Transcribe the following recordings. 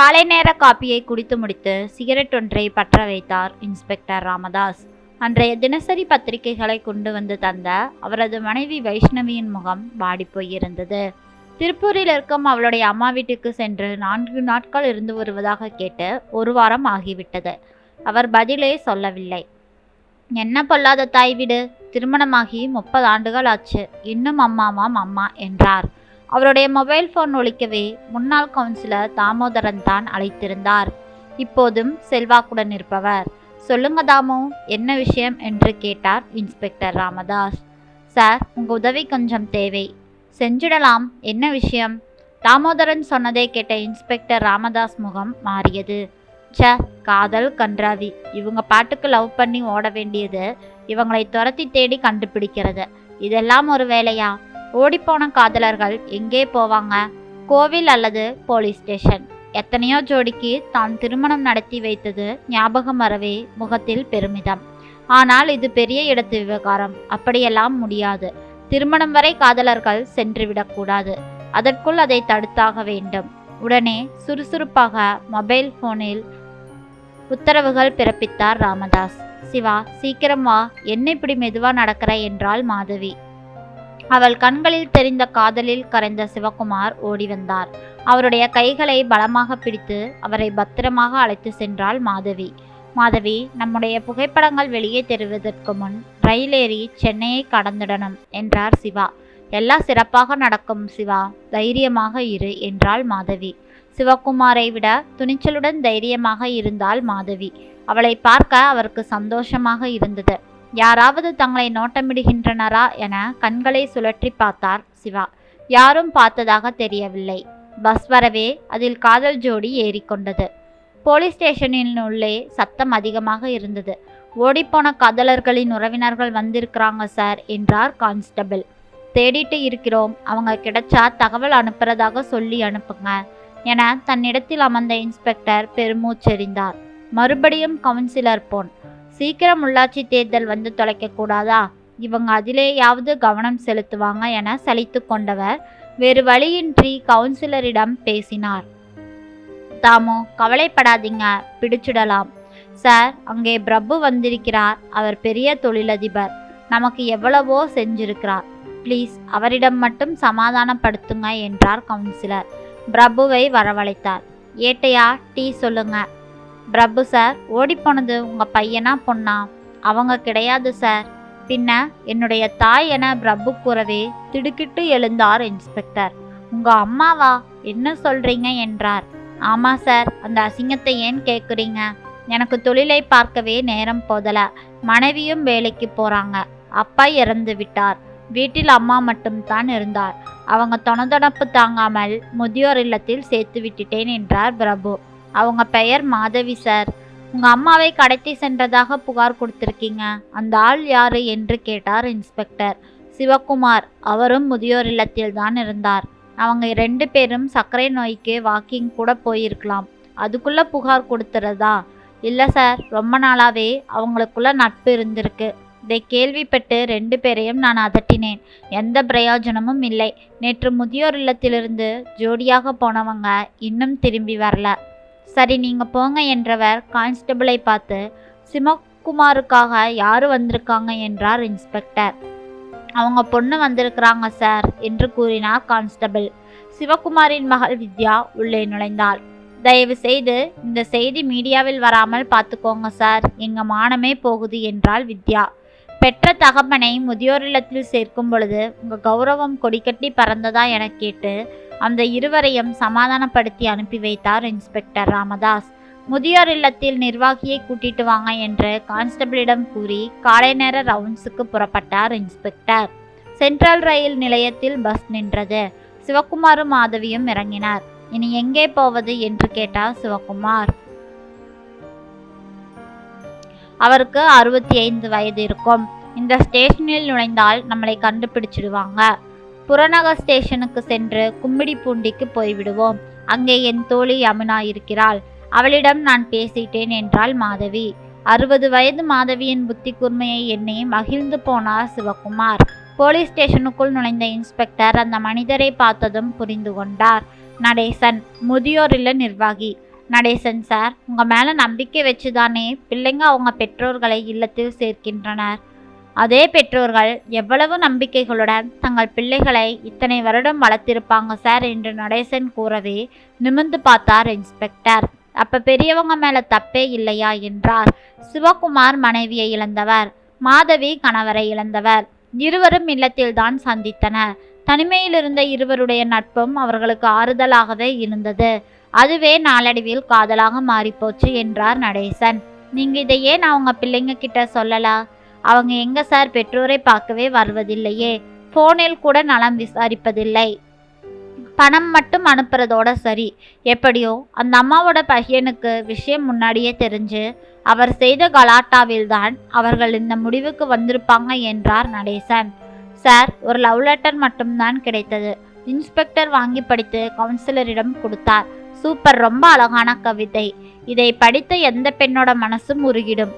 காலை நேர காப்பியை குடித்து முடித்து சிகரெட் ஒன்றை பற்ற வைத்தார் இன்ஸ்பெக்டர் ராமதாஸ். அன்றைய தினசரி பத்திரிகைகளை கொண்டு வந்து தந்த அவரது மனைவி வைஷ்ணவியின் முகம் வாடிப்போயிருந்தது திருப்பூரில் இருக்கும் அவளுடைய அம்மா வீட்டுக்கு சென்று நான்கு நாட்கள் இருந்து வருவதாக கேட்டு ஒரு வாரம் ஆகிவிட்டது. அவர் பதிலே சொல்லவில்லை. என்ன பொல்லாத தாய் வீடு? திருமணமாகி முப்பது ஆண்டுகள் ஆச்சு. இன்னும் அம்மாமாம் அம்மா என்றார். அவருடைய மொபைல் போன் ஒழிக்கவே முன்னாள் கவுன்சிலர் தாமோதரன் தான் அழைத்திருந்தார். இப்போதும் செல்வாக்குடன் இருப்பவர். சொல்லுங்க தாமு என்ன விஷயம் என்று கேட்டார் இன்ஸ்பெக்டர் ராமதாஸ். சார் உங்கள் உதவி கொஞ்சம் தேவை. செஞ்சிடலாம் என்ன விஷயம்? தாமோதரன் சொன்னதை கேட்ட இன்ஸ்பெக்டர் ராமதாஸ் முகம் மாறியது. ச்ச காதல் கன்றாவி. இவங்க பாட்டுக்கு லவ் பண்ணி ஓட வேண்டியது இவங்களை துரத்தி தேடி கண்டுபிடிக்கிறது. இதெல்லாம் ஒரு வேலையா? ஓடிப்போன காதலர்கள் எங்கே போவாங்க? கோவில் அல்லது போலீஸ் ஸ்டேஷன் எத்தனையோ ஜோடிக்கு தான் திருமணம் நடத்தி வைத்தது ஞாபகம் வரவே முகத்தில் பெருமிதம். ஆனால் இது பெரிய இடத்து விவகாரம். அப்படியெல்லாம் முடியாது. திருமணம் வரை காதலர்கள் சென்றுவிடக்கூடாது அதற்குள் அதை தடுத்தாக வேண்டும். உடனே சுறுசுறுப்பாக மொபைல் போனில் உத்தரவுகள் பிறப்பித்தார் ராமதாஸ். சிவா சீக்கிரம் வா. என்ன இப்படி மெதுவாக நடக்கிற? என்றாள் மாதவி. அவள் கண்களில் தெரிந்த காதலில் கரைந்த சிவகுமார் ஓடி வந்தார் அவருடைய கைகளை பலமாக பிடித்து அவரை பத்திரமாக அழைத்து சென்றாள் மாதவி. மாதவி நம்முடைய புகைப்படங்கள் வெளியே தெரிவதற்கு முன் ரயில் ஏறி சென்னையை கடந்துடணும் என்றார் சிவா. எல்லாம் சிறப்பாக நடக்கும் சிவா தைரியமாக இரு என்றாள் மாதவி. சிவகுமாரை விட துணிச்சலுடன் தைரியமாக இருந்தாள் மாதவி. அவளை பார்க்க அவருக்கு சந்தோஷமாக இருந்தது. யாராவது தங்களை நோட்டமிடுகின்றனரா என கண்களை சுழற்றி பார்த்தார் சிவா. யாரும் பார்த்ததாக தெரியவில்லை. பஸ் வரவே அதில் காதல் ஜோடி ஏறிக்கொண்டது. போலீஸ் ஸ்டேஷனின் உள்ளே சத்தம் அதிகமாக இருந்தது. ஓடிப்போன காதலர்களின் உறவினர்கள் வந்திருக்கிறாங்க சார் என்றார் கான்ஸ்டபிள். தேடிட்டு இருக்கிறோம். அவங்க கிடைச்சா தகவல் அனுப்புறதாக சொல்லி அனுப்புங்க என தன்னிடத்தில் அமர்ந்த இன்ஸ்பெக்டர் பெருமூச்செறிந்தார். மறுபடியும் கவுன்சிலர் போன். சீக்கிரம் உள்ளாட்சி தேர்தல் வந்து தொலைக்கக்கூடாதா? இவங்க அதிலேயாவது கவனம் செலுத்துவாங்க என சலித்து கொண்டவர் வேறு வழியின்றி கவுன்சிலரிடம் பேசினார். தாமோ கவலைப்படாதீங்க பிடிச்சிடலாம். சார் அங்கே பிரபு வந்திருக்கிறார். அவர் பெரிய தொழிலதிபர். நமக்கு எவ்வளவோ செஞ்சிருக்கிறார். ப்ளீஸ் அவரிடம் மட்டும் சமாதானப்படுத்துங்க என்றார் கவுன்சிலர். பிரபுவை வரவழைத்தார். ஏட்டையா டீ சொல்லுங்க. பிரபு சார் ஓடிப்போனது உங்கள் பையனா பொண்ணா? அவங்க கிடையாது சார். பின்ன என்னுடைய தாய் என பிரபு கூறவே திடுக்கிட்டு எழுந்தார் இன்ஸ்பெக்டர். உங்கள் அம்மாவா? என்ன சொல்கிறீங்க என்றார். ஆமாம் சார் அந்த அசிங்கத்தை ஏன் கேட்குறீங்க எனக்கு தொழிலை பார்க்கவே நேரம் போதல. மனைவியும் வேலைக்கு போகிறாங்க அப்பா இறந்து விட்டார். வீட்டில் அம்மா மட்டும்தான் இருந்தார். அவங்க தொணதொணப்பு தாங்காமல் முதியோர் இல்லத்தில் சேர்த்து விட்டுட்டேன் என்றார் பிரபு. அவங்க பெயர் மாதவி சார். உங்கள் அம்மாவை கடத்தி சென்றதாக புகார் கொடுத்துருக்கீங்க. அந்த ஆள் யாரு என்று கேட்டார் இன்ஸ்பெக்டர். சிவகுமார். அவரும் முதியோர் இல்லத்தில் தான் இருந்தார். அவங்க ரெண்டு பேரும் சர்க்கரை நோய்க்கு வாக்கிங் கூட போயிருக்கலாம். அதுக்குள்ளே புகார் கொடுத்துறதா? இல்லை சார். ரொம்ப நாளாகவே அவங்களுக்குள்ள நட்பு இருந்திருக்கு. இதை கேள்விப்பட்டு ரெண்டு பேரையும் நான் அதட்டினேன். எந்த பிரயோஜனமும் இல்லை. நேற்று முதியோர் இல்லத்திலிருந்து ஜோடியாக போனவங்க இன்னும் திரும்பி வரல. சரி நீங்க போங்க என்றவர் கான்ஸ்டபிளை பார்த்து சிவகுமாருக்காக யார் வந்திருக்காங்க? என்றார் இன்ஸ்பெக்டர். அவங்க பொண்ணு வந்திருக்கிறாங்க சார் என்று கூறினார் கான்ஸ்டபிள். சிவகுமாரின் மகள் வித்யா உள்ளே நுழைந்தாள். தயவு செய்து இந்த செய்தி மீடியாவில் வராமல் பார்த்துக்கோங்க சார். எங்க மானமே போகுது என்றாள் வித்யா. பெற்ற தகப்பனை முதியோர் இல்லத்தில் சேர்க்கும் பொழுது உங்க கௌரவம் கொடிக்கட்டி பறந்ததா என கேட்டு அந்த இருவரையும் சமாதானப்படுத்தி அனுப்பி வைத்தார் இன்ஸ்பெக்டர் ராமதாஸ். முதியோர் இல்லத்தில் நிர்வாகியை கூட்டிட்டு வாங்க என்று கான்ஸ்டபிளிடம் கூறி காலை நேர ரவுண்ட்ஸுக்கு புறப்பட்டார் இன்ஸ்பெக்டர். சென்ட்ரல் ரயில் நிலையத்தில் பஸ் நின்றது. சிவகுமாரும் மாதவியும் இறங்கினார். இனி எங்கே போவது என்று கேட்டார் சிவகுமார். அவருக்கு அறுபத்தி ஐந்து வயது இருக்கும். இந்த ஸ்டேஷனில் நுழைந்தால் நம்மளை கண்டுபிடிச்சிடுவாங்க. புறநகர் ஸ்டேஷனுக்கு சென்று கும்மிடி பூண்டிக்கு போய்விடுவோம். அங்கே என் தோழி யமுனா இருக்கிறாள். அவளிடம் நான் பேசிட்டேன் என்றாள் மாதவி. அறுபது வயது மாதவியின் புத்தி கூர்மையை எண்ணி மகிழ்ந்து போனார் சிவகுமார். போலீஸ் ஸ்டேஷனுக்குள் நுழைந்த இன்ஸ்பெக்டர் அந்த மனிதரை பார்த்ததும் புரிந்து கொண்டார். நடேசன் முதியோரில்ல நிர்வாகி. நடேசன் சார் உங்கள் மேலே நம்பிக்கை வச்சு தானே பிள்ளைங்க அவங்க பெற்றோர்களை இல்லத்தில் சேர்க்கின்றனர். அதே பெற்றோர்கள் எவ்வளவு நம்பிக்கைகளுடன் தங்கள் பிள்ளைகளை இத்தனை வருடம் வளர்த்திருப்பாங்க சார் என்று நடேசன் கூறவே நிமிர்ந்து பார்த்தார் இன்ஸ்பெக்டர். அப்ப பெரியவங்க மேல தப்பே இல்லையா என்றார். சிவகுமார் மனைவியை இழந்தவர் மாதவி கணவரை இழந்தவர். இருவரும் இல்லத்தில்தான் சந்தித்தனர். தனிமையில் இருந்த இருவருடைய நட்பும் அவர்களுக்கு ஆறுதலாகவே இருந்தது. அதுவே நாளடைவில் காதலாக மாறிப்போச்சு என்றார் நடேசன். நீங்கள் இதை ஏன் அவங்க பிள்ளைங்க கிட்ட சொல்லலா? அவங்க எங்க சார் பெற்றோரை பார்க்கவே வருவதில்லையே. போனில் கூட நலம் விசாரிப்பதில்லை. பணம் மட்டும் அனுப்புறதோட சரி. எப்படியோ அந்த அம்மாவோட பையனுக்கு விஷயம் முன்னாடியே தெரிஞ்சு அவர் செய்த கலாட்டாவில்தான் அவர்கள் இந்த முடிவுக்கு வந்திருப்பாங்க என்றார் நடேசன். சார் ஒரு லவ் லெட்டர் மட்டும்தான் கிடைத்தது. இன்ஸ்பெக்டர் வாங்கி படித்து கவுன்சிலரிடம் கொடுத்தார். சூப்பர் ரொம்ப அழகான கவிதை. இதை படித்த எந்த பெண்ணோட மனசும் உருகிடும்.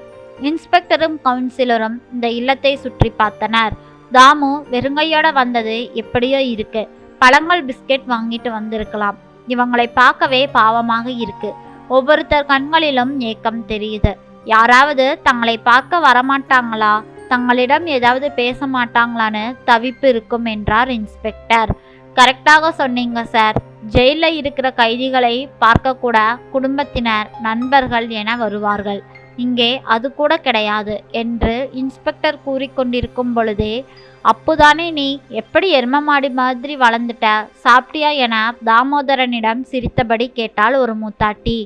இன்ஸ்பெக்டரும் கவுன்சிலரும் இந்த இல்லத்தை சுற்றி பார்த்தனர். தாமு வெறுங்கையோட வந்தது எப்படியோ இருக்கு. பழங்கள் பிஸ்கெட் வாங்கிட்டு வந்திருக்கலாம். இவங்களை பார்க்கவே பாவமாக இருக்கு. ஒவ்வொருத்தர் கண்களிலும் ஏக்கம் தெரியுது. யாராவது தங்களை பார்க்க வரமாட்டாங்களா? தங்களிடம் ஏதாவது பேச மாட்டாங்களான்னு தவிப்பு இருக்கும் என்றார் இன்ஸ்பெக்டர். கரெக்டாக சொன்னீங்க சார். ஜெயிலில் இருக்கிற கைதிகளை பார்க்க கூட குடும்பத்தினர் நண்பர்கள் என வருவார்கள். இங்கே அது கூட கிடையாது என்று இன்ஸ்பெக்டர் கூறிக்கொண்டிருக்கும் பொழுதே அப்புதானே நீ எப்படி எரும மாடி மாதிரி வளர்ந்துட்ட? சாப்பிட்டியா என தாமோதரனிடம் சிரித்தபடி கேட்டாள் ஒரு மூத்தாட்டி.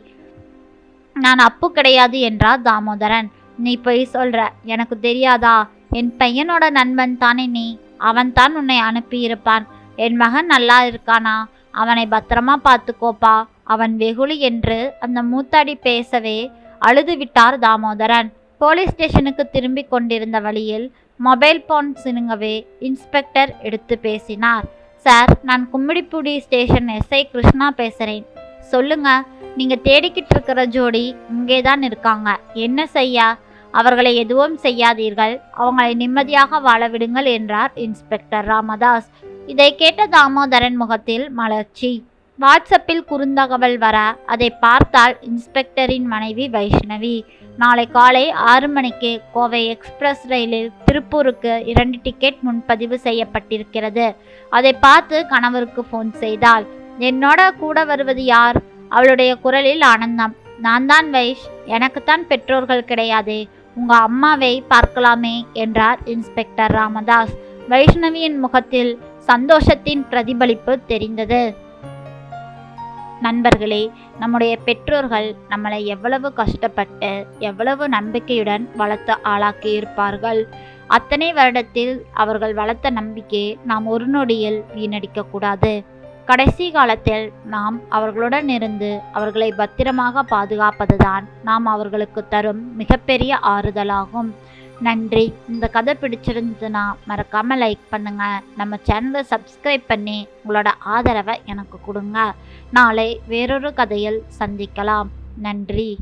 நான் அப்பு கிடையாது என்றார் தாமோதரன். நீ போய் சொல்ற எனக்கு தெரியாதா? என் பையனோட நண்பன் தானே நீ? அவன்தான் உன்னை அனுப்பியிருப்பான். என் மகன் நல்லா இருக்கானா? அவனை பத்திரமா பார்த்துக்கோப்பா. அவன் வெகுளி என்று அந்த மூத்தாடி பேசவே அழுது விட்டார் தாமோதரன். போலீஸ் ஸ்டேஷனுக்கு திரும்பி கொண்டிருந்த வழியில் மொபைல் போன் சினுங்கவே இன்ஸ்பெக்டர் எடுத்து பேசினார். சார் நான் கும்மிடிப்பூடி ஸ்டேஷன் எஸ்ஐ கிருஷ்ணா பேசுகிறேன் சொல்லுங்க நீங்கள் தேடிக்கிட்டு இருக்கிற ஜோடி இங்கே தான் இருக்காங்க. என்ன செய்யா? அவர்களை எதுவும் செய்யாதீர்கள். அவங்களை நிம்மதியாக வாழ விடுங்கள் என்றார் இன்ஸ்பெக்டர் ராமதாஸ். இதை கேட்ட தாமோதரன் முகத்தில் மலர்ச்சி. வாட்ஸ்அப்பில் குறுந்தகவல் வர அதை பார்த்தால் இன்ஸ்பெக்டரின் மனைவி வைஷ்ணவி. நாளை காலை ஆறு மணிக்கு கோவை எக்ஸ்பிரஸ் ரயிலில் திருப்பூருக்கு இரண்டு டிக்கெட் முன்பதிவு செய்யப்பட்டிருக்கிறது. அதை பார்த்து கணவருக்கு ஃபோன் செய்தாள். என்னோட கூட வருவது யார்? அவளுடைய குரலில் ஆனந்தம். நான் தான் வைஷ். எனக்குத்தான் பெற்றோர்கள் கிடையாதே. உங்க அம்மாவை பார்க்கலாமே என்றார் இன்ஸ்பெக்டர் ராமதாஸ். வைஷ்ணவியின் முகத்தில் சந்தோஷத்தின் பிரதிபலிப்பு தெரிந்தது. நண்பர்களே நம்முடைய பெற்றோர்கள் நம்மளை எவ்வளவு கஷ்டப்பட்டு எவ்வளவு நம்பிக்கையுடன் வளர்த்து ஆளாக்கி இருப்பார்கள். அத்தனை வருடத்தில் அவர்கள் வளர்த்த நம்பிக்கையை நாம் ஒரு நொடியில் வீணடிக்க கூடாது. கடைசி காலத்தில் நாம் அவர்களுடன் இருந்து அவர்களை பத்திரமாக பாதுகாப்பதுதான் நாம் அவர்களுக்கு தரும் மிகப்பெரிய ஆறுதலாகும். நன்றி. இந்த கதை பிடிச்சிருந்ததுன்னா மறக்காமல் லைக் பண்ணுங்கள் நம்ம சேனலை சப்ஸ்கிரைப் பண்ணி உங்களோட ஆதரவை எனக்கு கொடுங்க. நாளை வேறொரு கதையில் சந்திக்கலாம். நன்றி.